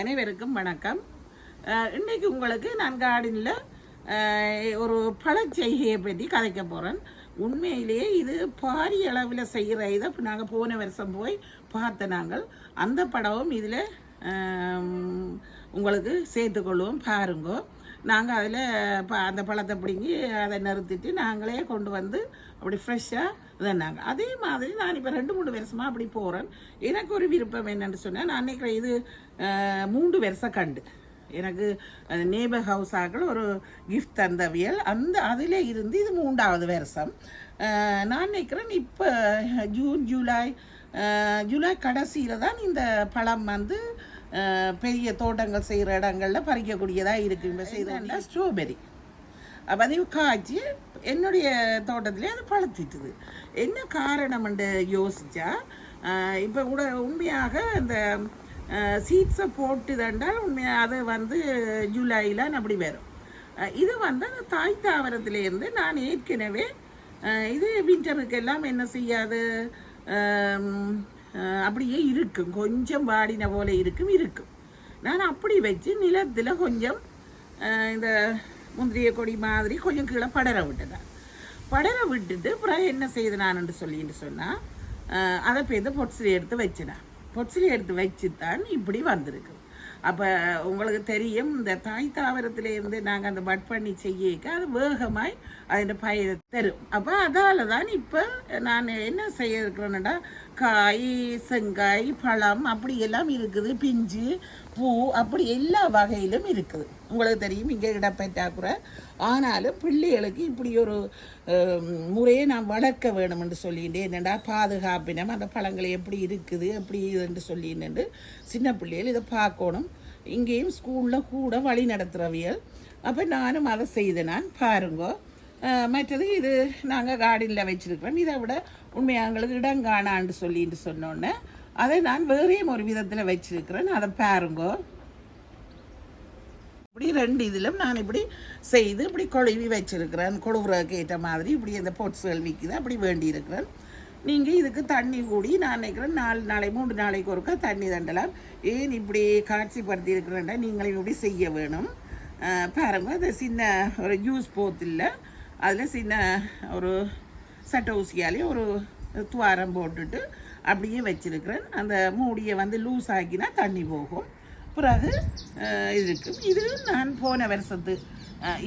அனைவருக்கும் வணக்கம். இன்றைக்கு உங்களுக்கு நான் கார்டனில் ஒரு பழச்செய்கையை பற்றி கதைக்க போகிறேன் உண்மையிலேயே இது பாரிய அளவில் செய்கிற இதை நாங்கள் போன வருஷம் போய் பார்த்த நாங்கள். அந்த படமும் இதில் உங்களுக்கு சேர்த்துக்கொள்வோம் பாருங்கோ. நாங்கள் அதில் ப அந்த பழத்தை பிடுங்கி அதை நிறுத்திட்டு நாங்களே கொண்டு வந்து அப்படி ஃப்ரெஷ்ஷாக இதன்னாங்க அதே மாதிரி நான் இப்போ ரெண்டு மூணு வருஷமாக அப்படி போகிறேன் எனக்கு ஒரு விருப்பம் என்னன்னு சொன்னால் நான் நினைக்கிறேன் இது மூன்று வருஷம் கண்டு. எனக்கு நேபர் ஹவுஸ் ஆக்கள் ஒரு கிஃப்ட் தந்தவியல். அந்த அதில் இருந்து இது மூன்றாவது வருஷம். நான் நினைக்கிறேன் இப்போ ஜூன் ஜூலை ஜூலை கடைசியில் தான் இந்த பழம் வந்து பெரிய தோட்டங்கள் செய்கிற இடங்களில் பறிக்கக்கூடியதாக இருக்குது இப்போ செய்தாண்டா ஸ்ட்ராபெரி அப்போ அதை காய்ச்சி என்னுடைய தோட்டத்திலே அது பழுத்திட்டுது. என்ன காரணம்னு யோசிச்சா இப்போ கூட உண்மையாக இந்த சீட்ஸை போட்டுதண்டால் உண்மையாக அது வந்து ஜூலையில் அப்படி வரும். இது வந்து அந்த தாய் தாவரத்திலேருந்து நான் ஏற்கனவே இது விண்டருக்கு எல்லாம் என்ன செய்யாது அப்படியே இருக்கும். கொஞ்சம் வாடின போல இருக்கும் இருக்கும். நான் அப்படி வச்சு நிலத்தில் கொஞ்சம் இந்த முந்திரிய கொடி மாதிரி கொஞ்சம் கீழே படர விட்டுதான் படர விட்டுட்டு பிறகு என்ன செய்து நான் சொல்லின்னு சொன்னால் அதை போய் பொட்சிலி எடுத்து வச்சினேன் பொட்சிலி எடுத்து வச்சு தான் இப்படி வந்திருக்கு. அப்போ உங்களுக்கு தெரியும் இந்த தாய் தாவரத்துல இருந்து நாங்கள் அந்த பட் பண்ணி செய்யக்க அது வேகமாய் அதோட பயிரை தரும். அப்போ அதால் தான் இப்போ நான் என்ன செய்ய இருக்கிறேன்னா காய் செங்காய் பழம் அப்படி எல்லாம் இருக்குது பிஞ்சு பூ அப்படி எல்லா வகையிலும் இருக்குது. உங்களுக்கு தெரியும் இங்கே இடப்பற்றாக்குறை ஆனாலும் பிள்ளைகளுக்கு இப்படி ஒரு முறையை நான் வளர்க்க வேணும்னு சொல்லிட்டு என்னடா பாதுகாப்பினம் அந்த பழங்கள் எப்படி இருக்குது எப்படி இதுன்னு சொல்லிட்டு சின்ன பிள்ளைகள் இதை பார்க்கணும். இங்கேயும் ஸ்கூலில் கூட வழி நடத்துகிறவியல் அப்போ நானும் அதை செய்தேன் நான் பாருங்கோ. மற்றது இது நாங்கள் கார்டனில் வச்சுருக்கிறோம். இதை விட உண்மையாக எங்களுக்கு இடம் காணான்னு சொல்லிட்டு சொன்னோன்னே. அதை நான் வேறையும் ஒரு விதத்தில் வச்சுருக்கிறேன். அதை பாருங்கோ. இப்படி ரெண்டு இதிலும் நான் இப்படி செய்து இப்படி கொழுவி வச்சிருக்கிறேன். கொழுவுறதுக்கு ஏற்ற மாதிரி இப்படி இந்த பொட்ஸுகள் விற்கிது அப்படி வேண்டி இருக்கிறேன் நீங்கள் இதுக்கு தண்ணி கூடி நான் நினைக்கிறேன் நாலு நாளை மூன்று நாளைக்கு ஒருக்கா தண்ணி தண்டலாம். ஏன் இப்படி காட்சிப்படுத்தி இருக்கிறேன்டா நீங்களும் இப்படி செய்ய வேணும். பாருங்கள் பாருங்க அது சின்ன ஒரு ஜூஸ் போத்தில் அதில் சின்ன ஒரு சட்டை ஊசியாலே ஒரு துவாரம் போட்டுட்டு அப்படியே வச்சிருக்கிறேன். அந்த மூடியை வந்து லூஸ் ஆக்கினா தண்ணி போகும். பிறகு இருக்கும் இது நான் போன வருஷத்து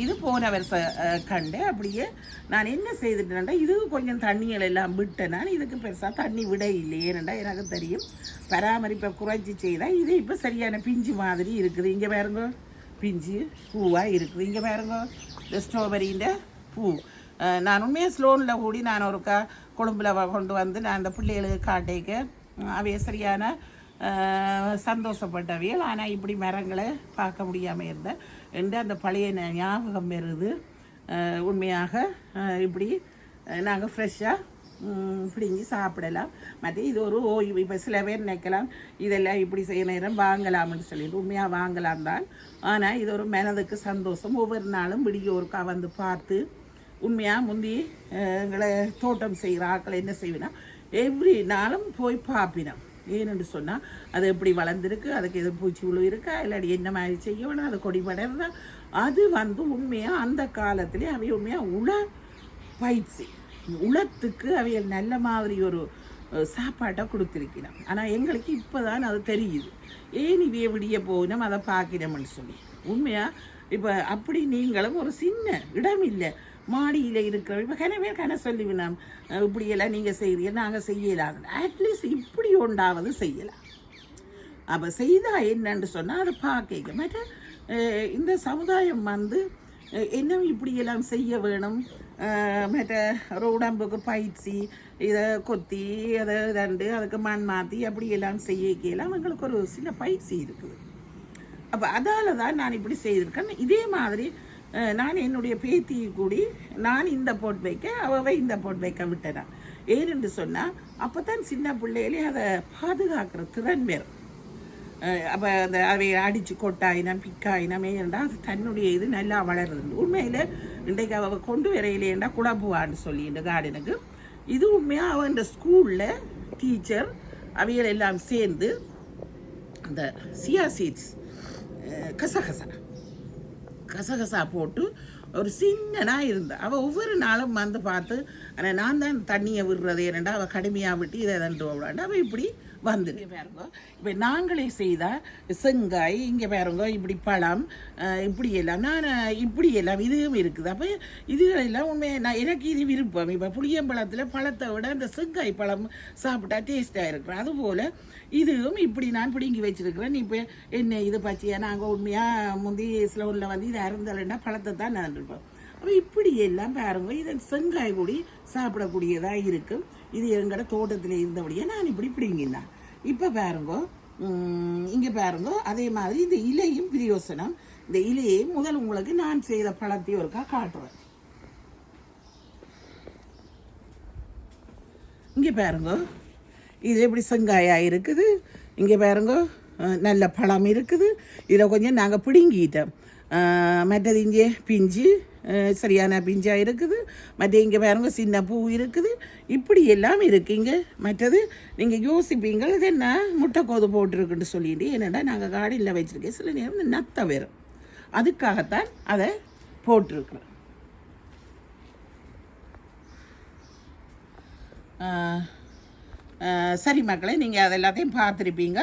இது போன வருஷம் கண்டேன். அப்படியே நான் என்ன செய்துட்டேன்டா இது கொஞ்சம் தண்ணிகள் எல்லாம் விட்டேன் நான் இதுக்கு பெருசாக தண்ணி விட இல்லையேனண்டா எனக்கு தெரியும். பராமரிப்பை குறைச்சி செய்தால் இது இப்போ சரியான பிஞ்சு மாதிரி இருக்குது. இங்கே பாருங்க. பிஞ்சு பூவாக இருக்குது. இங்கே பாருங்க. இந்த ஸ்ட்ராபெரின்ற பூ. நான் உண்மையாக ஸ்லோனில் கூடி நான் ஒருக்கா கொழும்புல கொண்டு வந்து நான் அந்த பிள்ளைகளுக்கு காட்டிக்க அவைய சரியான அஹ், சந்தோஷப்பட்டவியல் ஆனால் இப்படி மரங்களை பார்க்க முடியாமல் இருந்தேன் என்று அந்த பழைய ஞாபகம் வருது. உண்மையாக இப்படி நாங்கள் ஃப்ரெஷ்ஷாக பிடிங்கி சாப்பிடலாம். மற்ற இது ஒரு ஓய்வு. இப்போ சில பேர் நினைக்கலாம் இதெல்லாம் இப்படி செய்ய நேரம் வாங்கலாம்னு சொல்லிட்டு. உண்மையாக வாங்கலாம் தான். ஆனால் இது ஒரு மனதுக்கு சந்தோஷம். ஒவ்வொரு நாளும் விடிய ஒருக்கா வந்து பார்த்து உண்மையாக முந்தி எங்களை தோட்டம் செய்கிற ஆட்கள் என்ன செய்வேன்னா எவ்ரி நாளும் போய் பார்ப்பினோம். ஏன்னு சொன்னால் அது எப்படி வளர்ந்துருக்கு அதுக்கு எது பூச்சி உழு இருக்கா இல்லாட்டி என்ன மாதிரி செய்ய வேணும் அது கொடி படர்ந்தா அது வந்து உண்மையாக அந்த காலத்துலேயே அவை உண்மையாக உள பயிற்சி. உளத்துக்கு அவைகள் நல்ல மாதிரி ஒரு சாப்பாட்டை கொடுத்துருக்கிறான் ஆனால் எங்களுக்கு இப்போ தான் அது தெரியுது. ஏன் இவைய விடிய போகணும் அதை பார்க்கிறோம்னு சொல்லி. உண்மையாக இப்போ அப்படி நீங்களும் ஒரு சின்ன இடம் இல்லை மாடியில் இருக்கிற இப்போ கனவே கன சொல்லிவினோம் இப்படியெல்லாம் நீங்கள் செய்கிறீங்க நாங்கள் செய்யலாம் அட்லீஸ்ட் இப்படி ஒன்றாவது செய்யலாம். அப்போ செய்தால் என்னன்னு சொன்னால் அதை பார்க்க மற்ற இந்த சமுதாயம் வந்து என்ன இப்படியெல்லாம் செய்ய வேணும்? மற்ற ஒரு உடம்புக்கு பயிற்சி இதை கொத்தி அதை தண்டு அதுக்கு மண் மாற்றி அப்படியெல்லாம் செய்யலாம் எங்களுக்கு ஒரு சில பயிற்சி இருக்குது. அப்போ அதால் தான் நான் இப்படி செய்திருக்கேன். இதே மாதிரி நான் என்னுடைய பேத்தி கூடி நான் இந்த போட் வைக்க அவவை இந்த போட் வைக்க விட்டேன் ஏனென்று சொன்னால் அப்போ தான் சின்ன பிள்ளைகளே அதை பாதுகாக்கிற திறன் வேறு. அப்போ அந்த அவை அடித்து கொட்டாயினம் பிக்காயினம் ஏன்டா அது தன்னுடைய இது நல்லா வளருது உண்மையில் இன்றைக்கு அவள் கொண்டு வரையிலேண்டா குழப்புவான்னு சொல்லி இந்த கார்டனுக்கு. இது உண்மையாக அவன் இந்த ஸ்கூலில் டீச்சர் அவைகள் எல்லாம் சேர்ந்து அந்த சியா சீட்ஸ் கசகசா கசகசா போட்டு ஒரு சின்னனாக இருந்தாள் அவள் ஒவ்வொரு நாளும் வந்து பார்த்து ஆனால் நான் தான் தண்ணியை விடுறது ஏனண்டா அவள் கடுமையாக விட்டு இதை தண்டு விடாண்டா அவள் இப்படி வந்து பாருங்க. இப்போ நாங்களே செய்தால் செங்காய் இங்கே பாருங்க இப்படி பழம் இப்படி எல்லாம். நான் இப்படி எல்லாம் இதுவும் இருக்குது. அப்போ இதுகளெல்லாம் உண்மையை நான் எனக்கு இது விருப்பம். இப்போ புளியம்பழத்தில் பழத்தை விட அந்த செங்காய் பழம் சாப்பிட்டா டேஸ்ட்டாக இருக்கும். அதுபோல் இதுவும் இப்படி நான் பிடுங்கி வச்சிருக்கிறேன். இப்போ என்ன இது பச்சையா நாங்கள் உண்மையாக முந்தி ஸ்லோனில் வந்து இதை அருந்தலைன்னா பழத்தை தான் நான் இருப்போம் அப்போ இப்படி எல்லாம் பாருங்க இது செங்காய் கூடி சாப்பிடக்கூடியதாக இருக்கும் இது எங்களோட தோட்டத்தில் இருந்தபடியே நான் இப்படி பிடிங்கினேன். இப்போ பாருங்க இங்கே பாருங்க அதே மாதிரி இந்த இலையும் பிரியோசனம். இந்த இலையை முதல் உங்களுக்கு நான் செய்த பழத்தையும் ஒருக்கா காட்டுறேன். இங்கே பாருங்க இது எப்படி செங்காயாக இருக்குது? இங்கே பாருங்க நல்ல பழம் இருக்குது. இதில் கொஞ்சம் நாங்கள் பிடுங்கிட்டோம். மற்றது இங்கே பிஞ்சு சரியான பிஞ்சாக இருக்குது. மற்ற இங்கே பாருங்க சின்ன பூ இருக்குது. இப்படி எல்லாம் இருக்குங்க. மற்றது நீங்கள் யோசிப்பீங்க இது என்ன? முட்டைக்கோது போட்டிருக்குன்னு சொல்லிட்டு என்னடா நாங்கள் காடியில் வச்சுருக்கேன். சில நேரம் நத்த நத்தை வரும் அதுக்காகத்தான் அதை போட்டிருக்கிறோம். சரி மக்களே நீங்கள் அதெல்லாத்தையும் பார்த்துருப்பீங்க.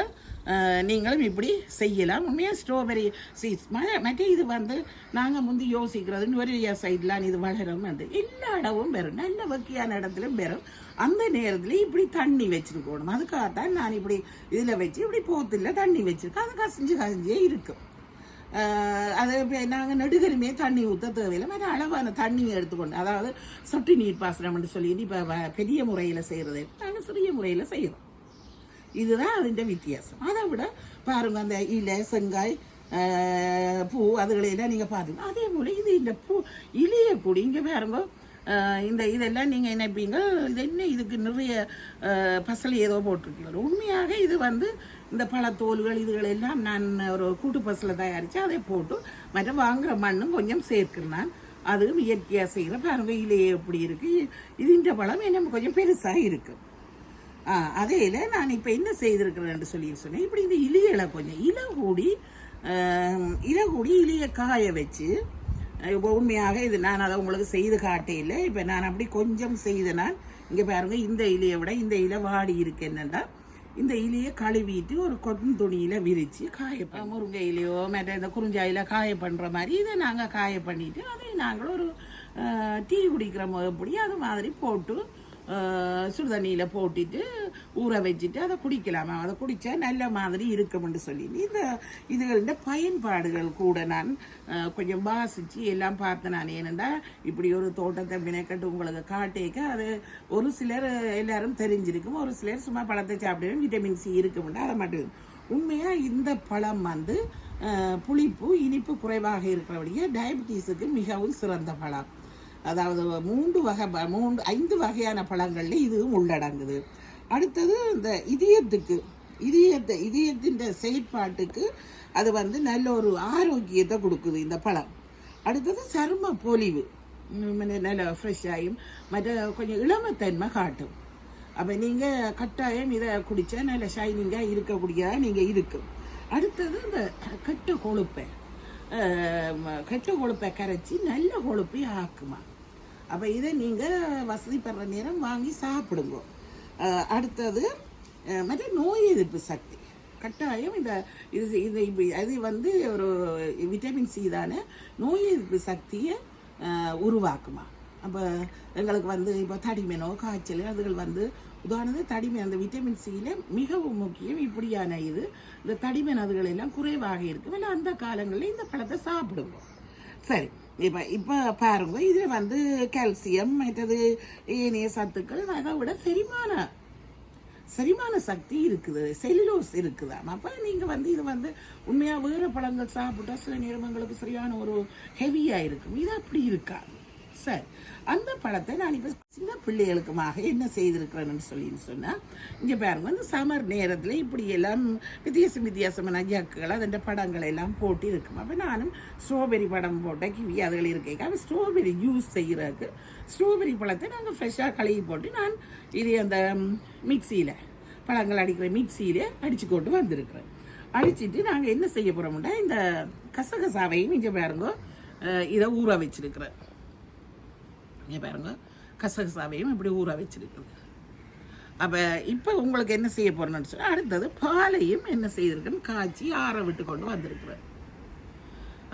நீங்களும் இப்படி செய்யலாம். உண்மையாக ஸ்ட்ராபெரி சீட்ஸ் மற்ற இது வந்து நாங்கள் முந்தி யோசிக்கிறது ஒரு சைட்லாம் இது வளரும் அது எல்லா இடமும் பெறும். நல்ல வக்கியான இடத்துலையும் பெறும். அந்த நேரத்தில் இப்படி தண்ணி வச்சுருக்கணும். அதுக்காகத்தான் நான் இப்படி இதில் வச்சு இப்படி போத்தில் தண்ணி வச்சுருக்கேன். அது கசிஞ்சு கசிஞ்சே இருக்கும். அது நாங்கள் நெடுகருமே தண்ணி ஊற்ற தேவையில்லை. மாதிரி அளவான தண்ணியை எடுத்துக்கொண்டு அதாவது சொட்டு நீர் பாசனம்னு சொல்லிட்டு இப்போ பெரிய முறையில் செய்கிறது நாங்கள் சிறிய முறையில் செய்கிறோம் இதுதான் அதிൻ്റെ வித்தியாசம் அதை விட பாருங்க அந்த இலை செங்காய் பூ அதுகளையெல்லாம் நீங்கள் பாருங்க அதே போல் இது இந்த பூ இலையை கூடி இங்கே பாருங்க இந்த இதெல்லாம் நீங்கள் நினைப்பீங்க இது என்ன இதுக்கு நிறைய பசல் ஏதோ போட்டிருக்கீங்க உண்மையாக இது வந்து இந்த பழத்தோல்கள் இதுகள் எல்லாம் நான் ஒரு கூட்டு பசலை தயாரித்து அதை போட்டு மற்ற வாங்குகிற மண்ணும் கொஞ்சம் சேர்க்கிறேன் நான் அதுவும் இயற்கையாக செய்கிற பாருங்க இலையே எப்படி இருக்குது இதுன்ற பழம் என்ன கொஞ்சம் பெருசாக இருக்குது அதையில் நான் இப்போ என்ன செய்திருக்கிறேன்னு சொல்லி சொன்னேன். இப்படி இந்த இலைகளை கொஞ்சம் இலை கூடி இலை கூடி இலையை காய வச்சு உண்மையாக இது நான் அதை உங்களுக்கு செய்து காட்டையில் இப்போ நான் அப்படி கொஞ்சம் செய்தனால் இங்கே பாருங்க இந்த இலையை விட இந்த இலை வாடி இருக்கு என்னென்னா இந்த இலையை கழுவிட்டு ஒரு கொட்டன் துணியில் விரித்து காய முருங்கை இலையோ மற்ற இந்த குறிஞ்சாயில காய பண்ணுற மாதிரி இதை நாங்கள் காய பண்ணிவிட்டு அதை நாங்கள் ஒரு டீ குடிக்கிற எப்படி அது மாதிரி போட்டு சுடுதண்ணியில் போட்டுட்டு ஊற வச்சுட்டு அதை குடிக்கலாமா? அதை குடித்தா நல்ல மாதிரி இருக்கும்னு சொல்லி. இந்த இதுகளின் பயன்பாடுகள் கூட நான் கொஞ்சம் வாசித்து எல்லாம் பார்த்தேன் நான் ஏனெண்டா இப்படி ஒரு தோட்டத்தை வினைக்கட்டு உங்களுக்கு காட்டேக்க அது ஒரு சிலர் எல்லாரும் தெரிஞ்சிருக்கும். ஒரு சிலர் சும்மா பழத்தை சாப்பிடுவோம் விட்டமின் சி இருக்கும்னா. அதை மட்டும். உண்மையாக இந்த பழம் வந்து புளிப்பு இனிப்பு குறைவாக இருக்கிறபடியே டயபிட்டிஸுக்கு மிகவும் சிறந்த பழம். அதாவது மூன்று வகை ப- மூன்று ஐந்து வகையான பழங்கள்ல இதுவும் உள்ளடங்குது. அடுத்தது இந்த இதயத்துக்கு இதயத்தை இதயத்தின் செயற்பாட்டுக்கு அது வந்து நல்ல ஒரு ஆரோக்கியத்தை கொடுக்குது இந்த பழம். அடுத்தது சரும பொலிவு. நல்ல ஃப்ரெஷ்ஷாயும் மற்ற கொஞ்சம் இளமத்தன்மை காட்டும். அப்போ நீங்கள் கட்டாயம் இதை குடித்தா நல்ல ஷைனிங்காக இருக்கக்கூடியதாக நீங்கள் இருக்கும் அடுத்தது இந்த கெட்ட கொழுப்பை. கெட்ட கொழுப்பை கரைச்சி நல்ல கொழுப்பை ஆக்குமா. அப்போ இதை நீங்கள் வசதிப்படுற நேரம் வாங்கி சாப்பிடுங்க. அடுத்தது மற்ற நோய் எதிர்ப்பு சக்தி. கட்டாயம் இந்த இது இது இது அது வந்து ஒரு விட்டமின் சி தானே நோய் எதிர்ப்பு சக்தியை உருவாக்குமா? அப்போ எங்களுக்கு வந்து இப்போ தடிமனோ காய்ச்சல் அதுகள் வந்து உதாரணத்துக்கு தடிமன் அந்த விட்டமின் சியில் மிகவும் முக்கியம் இப்படியான இது இந்த தடிமன் அதுகள் எல்லாம் குறைவாக இருக்கும். இல்லை அந்த காலங்களில் இந்த பழத்தை சாப்பிடுவோம். சரி. இப்போ இப்போ பாருங்க இதில் வந்து கால்சியம் மற்றது ஏனைய சத்துக்கள் அதை விட செரிமான செரிமான சக்தி இருக்குது செல்லுலோஸ் இருக்குது. அப்போ நீங்கள் வந்து இது வந்து உண்மையாக வேறு பழங்கள் சாப்பிட்டா சில நேரம் எங்களுக்கு சரியான ஒரு ஹெவியாக இருக்கும். இது அப்படி இருக்காது சரி. அந்த பழத்தை நான் இப்போ சின்ன பிள்ளைகளுக்குமாக என்ன செய்திருக்கிறேன்னு சொல்லி சொன்னால் இங்கே பாருங்க இந்த சம்மர் நேரத்தில் இப்படி எல்லாம் வித்தியாசம் வித்தியாசமான ஜக்குகள் அதன் படங்கள் எல்லாம் போட்டு இருக்கும். அப்போ நானும் ஸ்ட்ராபெரி படம் போட்ட கிவி அதுகள் இருக்கேன் அப்போ ஸ்ட்ராபெரி ஜூஸ் செய்கிறதுக்கு ஸ்ட்ராபெரி பழத்தை நாங்கள் ஃப்ரெஷ்ஷாக கழுவி போட்டு நான் இது அந்த மிக்சியில் பழங்கள் அடிக்கிற மிக்சியில் அடித்து கொண்டு வந்திருக்கிறேன். அடிச்சிட்டு நாங்கள் என்ன செய்ய போகிறோம்னா இந்த கசகசாவையும் இங்கே பாருங்க இதை ஊற வச்சிருக்கிறேன். இங்கே பாருங்க. கசகசாவையும் இப்படி ஊற வச்சிருக்குது அப்போ இப்போ உங்களுக்கு என்ன செய்ய போகிறேன்னு சொன்னால் அடுத்தது பாலையும் என்ன செய்திருக்குன்னு காய்ச்சி ஆற விட்டு கொண்டு வந்திருக்கிறேன்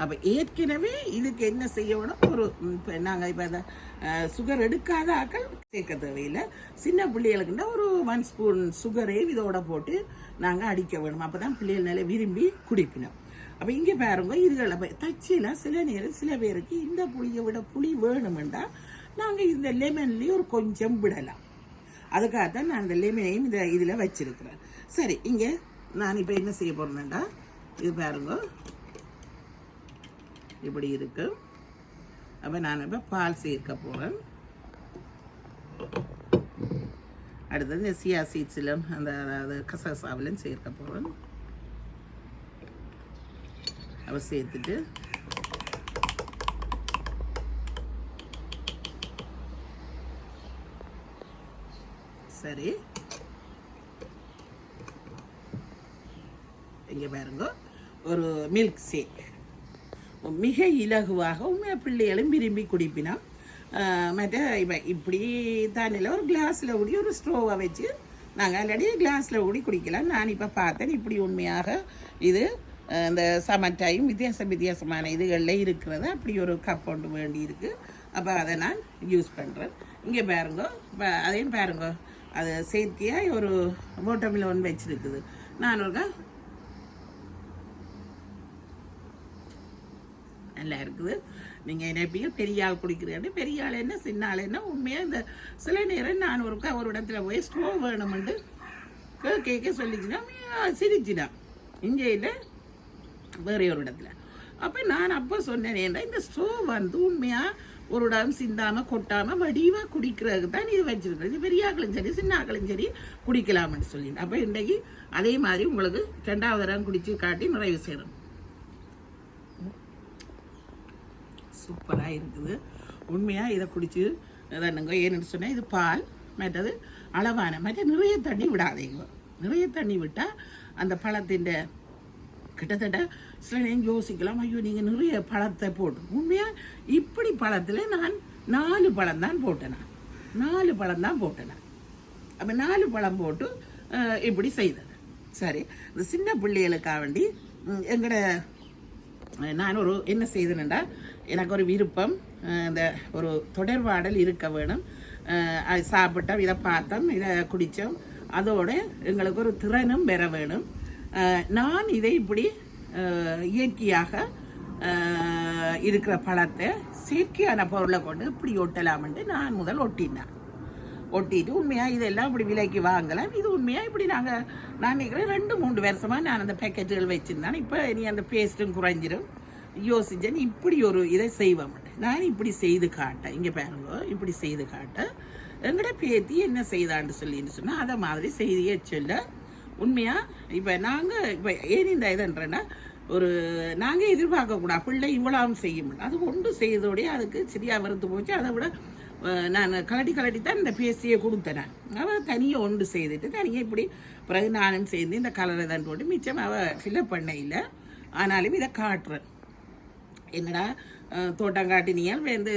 அப்போ ஏற்கனவே இதுக்கு என்ன செய்யணும்? ஒரு இப்போ நாங்கள் இப்போ அதை சுகர் எடுக்காத ஆக்கள் சேர்க்க தேவையில்லை. சின்ன பிள்ளைகளுக்குன்னா ஒரு ஒன் ஸ்பூன் சுகரே இதோட போட்டு நாங்கள் அடிக்க வேணும். அப்போ தான் பிள்ளைகள் நல்லா விரும்பி குடிப்பினோம் அப்போ இங்கே பாருங்க இதுகளை அப்போ தச்சியில் சில நேரம் சில பேருக்கு இந்த புளியை விட புளி வேணுமெண்டா நாங்கள் இந்த லெமன்லேயும் ஒரு கொஞ்சம் விடலாம். அதுக்காக தான் நான் இந்த லெமனையும் இந்த இதில் வச்சுருக்கிறேன். சரி இங்கே நான் இப்போ என்ன செய்ய போகிறேன்டா இது பாருங்க. இப்படி இருக்கு. அப்போ நான் இப்போ பால் சேர்க்க போகிறேன் அடுத்தது இந்த சியா சீட்ஸிலும் அந்த அதாவது கசகசாவிலும் சேர்க்க போகிறேன் அப்போ சேர்த்துட்டு சரி. இங்கே பாருங்க. ஒரு மில்க் ஷேக் மிக இலகுவாக பிள்ளைகளும் விரும்பி குடிப்பினா மற்ற இப்போ இப்படி தண்ணியில் ஒரு கிளாஸில் ஊடி ஒரு ஸ்ட்ரோவை வச்சு நாங்கள் ஆல்ரெடி கிளாஸில் ஊடி குடிக்கலாம். நான் இப்போ பார்த்தேன் இப்படி உண்மையாக இது இந்த சமர் டைம் வித்தியாச வித்தியாசமான இதுகளில் இருக்கிறது. அப்படி ஒரு கப் ஒன்று வேண்டி இருக்கு அப்போ அதை நான் யூஸ் பண்ணுறேன் இங்கே பாருங்க. இப்போ அதையும் பாருங்க. அது சேர்த்தியாக ஒரு ஓட்டமில் ஒன்று வச்சுருக்குது. நான் ஒருக்கா நல்லா இருக்குது. நீங்கள் நினைப்பீங்க பெரிய ஆள் குடிக்கிறேன்னு பெரிய ஆள் என்ன சின்ன ஆள் என்ன உண்மையாக இந்த சில நேரம் நான் ஒரு ஒரு இடத்துல போய் ஸ்டோவ் வேணுமெண்டு கே- கேட்க சொல்லிச்சுன்னா சிரிச்சுனா இங்கே இல்லை வேற ஒரு இடத்துல. அப்போ நான் அப்போ சொன்னேன் ஏன்டா இந்த ஸ்டோவ் வந்து உண்மையாக ஒரு இடம் சிந்தாமல் கொட்டாமல் வடிவாக குடிக்கிறதுக்கு தான் இது வச்சிருக்கிறது. இது சரி சின்ன ஆக்களும் சரி குடிக்கலாம்னு சொல்லிட்டு. அப்போ இன்றைக்கு அதே மாதிரி உங்களுக்கு ரெண்டாவது இடம் குடித்து காட்டி நிறைவு செய்யணும். சூப்பராக இருக்குது. உண்மையாக இதை குடித்து தானுங்க ஏன்னு சொன்னால் இது பால் மற்றது அளவான மற்ற நிறைய தண்ணி விடாதீங்க. நிறைய தண்ணி விட்டால் அந்த பழத்தின் கிட்டத்தட்ட சில நேரம் யோசிக்கலாம் ஐயோ நீங்கள் நிறைய பழத்தை போட்டு உண்மையாக இப்படி பழத்தில் நான் நாலு பழம் தான் போட்டேன் நாலு பழம் தான் போட்டேன் அப்போ நாலு பழம் போட்டு இப்படி செய்தது சரி இந்த சின்ன பிள்ளைகளுக்காக வேண்டி எங்களோட எங்கட நான் ஒரு என்ன செய்தேன்டா எனக்கு ஒரு விருப்பம் இந்த ஒரு தொடர்பாடல் இருக்க வேணும். சாப்பிட்டோம் இதை பார்த்தோம் இதை குடித்தோம். அதோட எங்களுக்கு ஒரு திறனும் பெற வேணும். நான் இதை இப்படி இயற்கையாக இருக்கிற பழத்தை செயற்கையான பொருளை கொண்டு இப்படி ஒட்டலாம்ன்ட்டு நான் முதல் ஒட்டினேன். ஒட்டிட்டு உண்மையாக இதெல்லாம் இப்படி விலைக்கு வாங்கலாம். இது உண்மையாக இப்படி நாங்கள் நான் நினைக்கிறேன் ரெண்டு மூணு வருஷமாக நான் அந்த பேக்கெட்டுகள் வச்சுருந்தேன். இப்போ நீ அந்த பேஸ்ட்டும் குறைஞ்சிரும். யோசிச்சேன் இப்படி ஒரு இதை செய்வோம் நான் இப்படி செய்து காட்டேன். இங்கே பாருங்க இப்படி செய்து காட்டேன். எங்கட பேத்தி என்ன செய்தான்னு சொல்லின்னு சொன்னால் அதை மாதிரி செய்தியை சொல்ல உண்மையாக இப்போ நாங்கள் இப்போ ஏன் இந்த இதுன்றேன்னா ஒரு நாங்கள் எதிர்பார்க்கக்கூடாது பிள்ளை இவ்வளவு செய்யும் அது ஒன்று செய்தோடய அதுக்கு சரியாக வறுத்து போச்சு. அதை விட நான் கலட்டி கலட்டி தான் இந்த பேஸ்டியை கொடுத்தேன் அவள் தனியாக ஒன்று செய்துட்டு தனியாக இப்படி பிறகு நானும் சேர்ந்து இந்த கலரை தான் போட்டு மிச்சம் அவள் ஃபில்அப் பண்ண இல்லை ஆனாலும் இதை காட்டுறேன். என்னடா தோட்டம் காட்டினியால் வந்து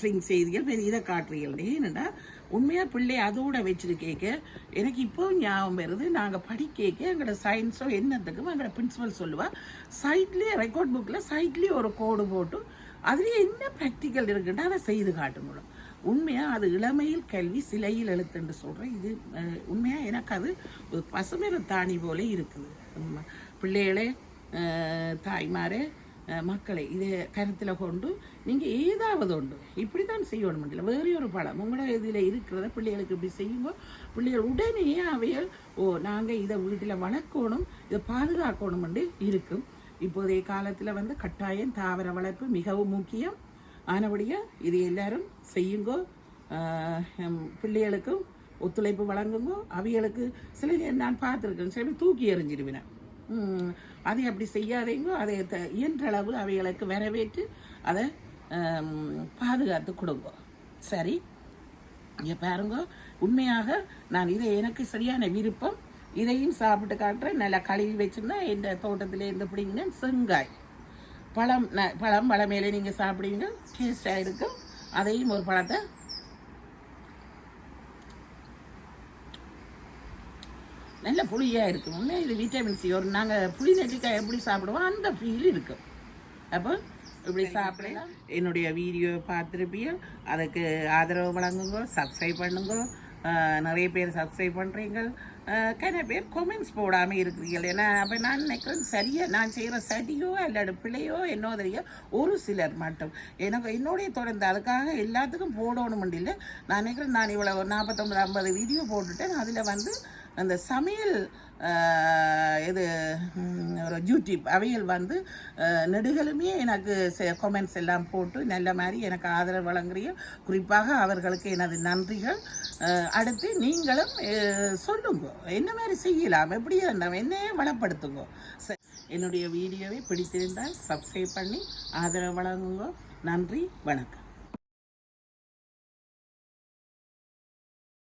ட்ரிங்க் செய்திகள் இதை காட்டுறீங்க என்னடா? உண்மையாக பிள்ளை அதோட வச்சிருக்கேக்க எனக்கு இப்போ ஞாபகம் வருது நாங்கள் படிக்கேக்க எங்களோட சயின்ஸோ என்னத்துக்கும் எங்களோட பிரின்சிபல் சொல்லுவாள் சைட்லேயே ரெக்கார்ட் புக்கில் சைட்லேயே ஒரு கோடு போட்டு அதுலேயே என்ன ப்ராக்டிக்கல் இருக்குன்னா அதை செய்து காட்டுங்களும் உண்மையாக அது இளமையில் கல்வி சிலையில் எழுத்துன்னு சொல்கிறேன் இது உண்மையாக எனக்கு அது ஒரு பசுமை தாணி போல இருக்குது. பிள்ளைகளே தாய்மாரே மக்களை இதை கருத்தில் கொண்டு நீங்கள் ஏதாவது உண்டு இப்படி தான் செய்யணும் இல்லை வேறு ஒரு படம் உங்களோட இதில் இருக்கிறத பிள்ளைகளுக்கு இப்படி செய்யுங்க. பிள்ளைகள் உடனே அவைகள் ஓ நாங்கள் இதை வீட்டில் வளர்க்கணும் இதை பாதுகாக்கணும்னு இருக்கும். இப்போதைய காலத்தில் வந்து கட்டாயம் தாவர வளர்ப்பு மிகவும் முக்கியம். ஆனபடியாக இது எல்லாரும் செய்யுங்கோ. பிள்ளைகளுக்கும் ஒத்துழைப்பு வழங்குங்கோ. அவைகளுக்கு சில நான் பார்த்துருக்கேன் சில பேர் தூக்கி எறிஞ்சிடுவினேன் அதை அப்படி செய்யாதீங்கோ அதை த- இயன்ற அளவு அவைகளுக்கு வரவேற்று அதை பாதுகாத்து கொடுங்க. சரி? இங்கே பாருங்க. உண்மையாக நான் இதை எனக்கு சரியான விருப்பம். இதையும் சாப்பிட்டு காட்டுறேன். நல்லா கழுவி வச்சுருந்தா இந்த தோட்டத்திலே இருந்து பிடிங்கன்னா செங்காய். பழம் ந- பழம் பழமேலே நீங்கள் சாப்பிடுவீங்க. டேஸ்டாக இருக்கும். அதையும் ஒரு பழத்தை நல்ல புளியாக இருக்கும் உண்மையாக இது விட்டமின் சி ஒரு நாங்கள் புளி நெல்லிக்காய் எப்படி சாப்பிடுவோம் அந்த ஃபீல் இருக்கும் அப்போ இப்படி சாப்பிடலாம். என்னுடைய வீடியோ பார்த்துருப்பீங்க அதுக்கு ஆதரவு வழங்குங்க சப்ஸ்கிரைப் பண்ணுங்க. நிறைய பேர் சப்ஸ்கிரைப் பண்ணுறீங்க கன பேர் கொமெண்ட்ஸ் போடாமல் இருக்கிறீங்க ஏன்னா அப்போ நான் நினைக்கிறேன் சரியாக நான் செய்கிற சரியோ இல்லாட பிள்ளையோ என்னோ தெரிய ஒரு சிலர் மட்டும். எனக்கு என்னுடைய தொடர்ந்து அதுக்காக எல்லாத்துக்கும் போடணும் இல்லை. நான் நினைக்கிறேன் நான் இவ்வளோ நாற்பத்தொம்பது ஐம்பது வீடியோ போட்டுட்டேன். அதில் வந்து அந்த சமையல் இது ஒரு யூடியூப் அவையில் வந்து நெடுகளுமே எனக்கு கொமெண்ட்ஸ் எல்லாம் போட்டு நல்ல மாதிரி எனக்கு ஆதரவு வழங்குறீங்க குறிப்பாக அவர்களுக்கு எனது நன்றிகள். அடுத்து நீங்களும் சொல்லுங்க. என்ன மாதிரி செய்யலாம்? எப்படி அந்த என்னையே வளப்படுத்துங்க. என்னுடைய வீடியோவை பிடித்திருந்தால் சப்ஸ்கிரைப் பண்ணி ஆதரவு வழங்குங்க. நன்றி வணக்கம்.